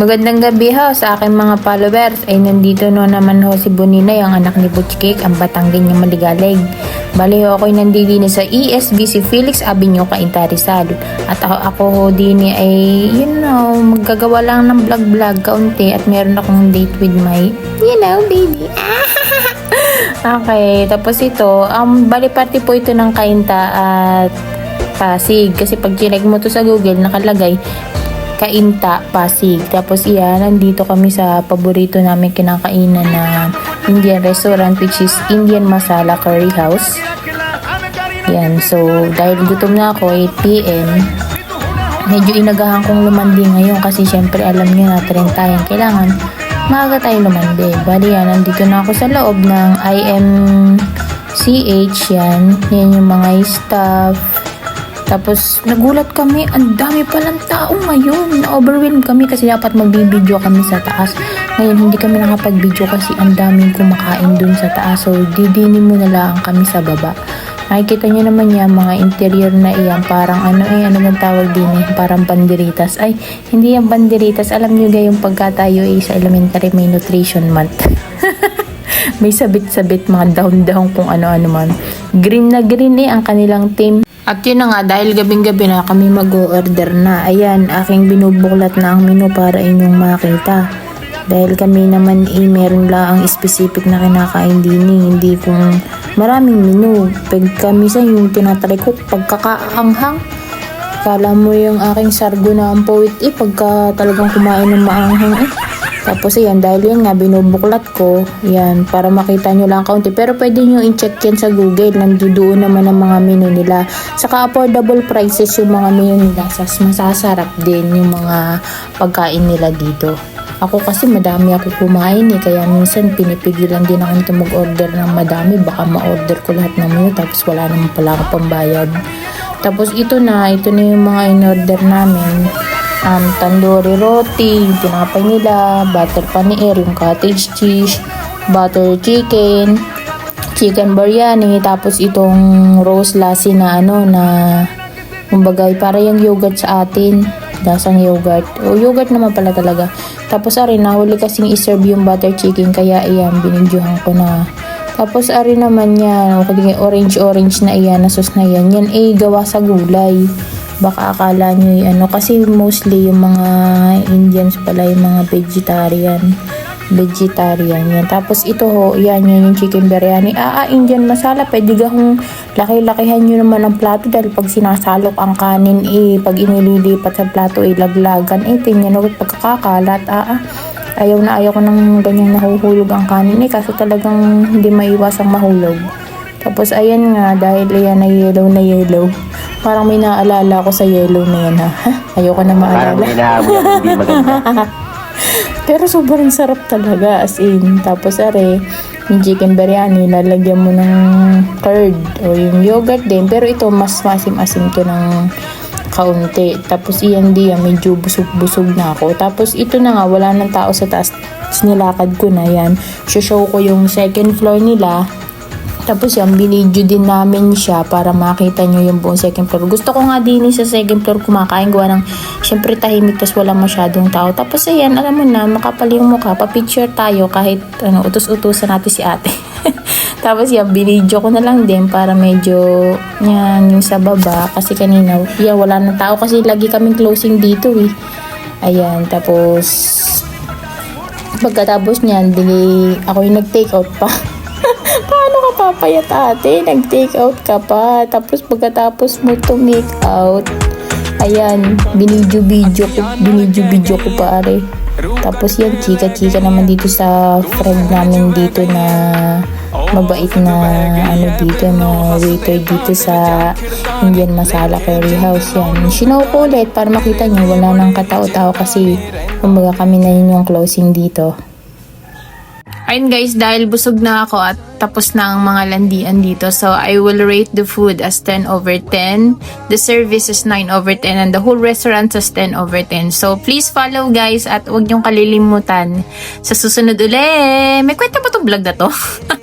Magandang gabi ho sa aking mga followers. Ay nandito no naman ho si Bonina, yung anak ni Butch Cake, ang batanggan niya maligalig. Bali ho ako'y nandito din sa E ESBC Felix Avenue, Cainta Rizal. At ako, ako ho din ay, you know, maggagawa lang ng vlog-vlog kaunti at meron akong date with my, you know, baby. okay, tapos ito, um, bali party po ito ng Cainta at Pasig. Kasi pag chinek mo to sa Google, nakalagay Kainta, Pasig. Tapos iyan, nandito kami sa paborito namin kinakainan na Indian restaurant which is Indian Masala Curry House. Yan, so dahil gutom na ako, 8pm, medyo inagahan kong lumandi ngayon kasi syempre alam niyo na trend tayo. Kailangan maaga tayo lumandi. Bali yan, nandito na ako sa loob ng IMCH yan. Yan yung mga staff, tapos, nagulat kami, ang dami palang tao ngayon. Na-overwhelm kami kasi dapat magbibideo kami sa taas. Ngayon, hindi kami nakapag-video kasi ang daming kumakain dun sa taas. So, didinin mo na lang kami sa baba. Nakikita nyo naman yan, mga interior na iyan. Parang ano eh, ano man tawag din eh, parang banderitas. Ay, hindi yan banderitas. Alam nyo gayong pagka tayo eh, sa elementary may nutrition month. may sabit-sabit mga down-down kung ano-ano man. Green na green eh ang kanilang team. At yun na nga, dahil gabing-gabi na kami mag-order na. Ayan, aking binubuklat na ang menu para inyong makita. Dahil kami naman eh, meron lang ang specific na kinakain din eh. Hindi kung maraming menu. Pag kami sa yung tinatry ko, pagkakaanghang. Kala mo yung aking sargo na ang poet eh, pagka talagang kumain ng maanghang eh. Tapos ayan, dahil yan nga, binubuklat ko, yan, para makita nyo lang kaunti. Pero pwede nyo i-check yan sa Google, nandoon naman ang mga menu nila. Saka affordable prices yung mga menu nila, sas masasarap din yung mga pagkain nila dito. Ako kasi madami ako kumain eh, kaya minsan pinipigilan din ako nito mag-order ng madami. Baka ma-order ko lahat ng menu, tapos wala naman pala ako pambayad. Tapos ito na, ito na yung mga in-order namin um, tandoori roti, yung tinapay nila, butter paneer, yung cottage cheese, butter chicken, chicken biryani, tapos itong rose lassi na ano na kumbaga para yung yogurt sa atin dasang yogurt. O yogurt naman pala talaga. Tapos ari nahuli kasing iserve yung butter chicken kaya iyan binidyohan ko na. Tapos ari naman yan orange orange na iyan nasos na yan. Yan eh gawa sa gulay baka akala nyo ano kasi mostly yung mga Indians pala yung mga vegetarian. Vegetarian yan. Tapos ito ho yan yan yung chicken biryani. Ah, ah Indian masala pwede gahong laki-lakihan nyo naman ang plato dahil pag sinasalok ang kanin eh pag inililipat sa plato eh laglagan. Eh tingnan mo pagkakakalat ah, ah. Ayaw na ayaw ko ng ganyang nahuhulog ang kanin eh kaso talagang hindi maiwasang mahulog. Tapos ayan nga dahil ayan na yellow na yellow Parang may naalala ko sa yellow na yan ha. Ayoko na Parang maalala. may nahabol ako hindi maganda. Pero sobrang sarap talaga as in. Tapos are, yung chicken biryani, lalagyan mo ng curd o yung yogurt din. Pero ito, mas masim-asim to ng kaunti. Tapos iyan diyan, medyo busog-busog na ako. Tapos ito na nga, wala nang tao sa taas. Tapos nilakad ko na yan. Show ko yung second floor nila. Tapos yan, binidyo din namin siya para makita nyo yung buong second floor. Gusto ko nga din sa second floor kumakain. Gawa ng, syempre tahimik, tapos wala masyadong tao. Tapos ayan, alam mo na, makapal yung mukha. Pa-picture tayo kahit ano, utos-utusan natin si ate. tapos yan, binidyo ko na lang din para medyo, yan, yung sa baba. Kasi kanina, yan, wala na tao kasi lagi kaming closing dito eh. Ayan, tapos, pagkatapos niyan, dili, ako yung nag-take out pa. Papayat ate? Nag-take out ka pa. Tapos pagkatapos mo to make out, ayan, binidyo-video ko, binidyo-video ko pa are. Tapos yan, chika-chika naman dito sa friend namin dito na mabait na ano dito na waiter dito sa Indian Masala Curry House yan. Sinaw ko ulit para makita nyo wala nang katao-tao kasi kumbaga kami na yun yung closing dito. Ayun guys, dahil busog na ako at tapos na ang mga landian dito. So, I will rate the food as 10 over 10. The service is 9 over 10 and the whole restaurant is 10 over 10. So, please follow guys at huwag niyong kalilimutan. Sa susunod uli, may kwenta ba itong vlog na to?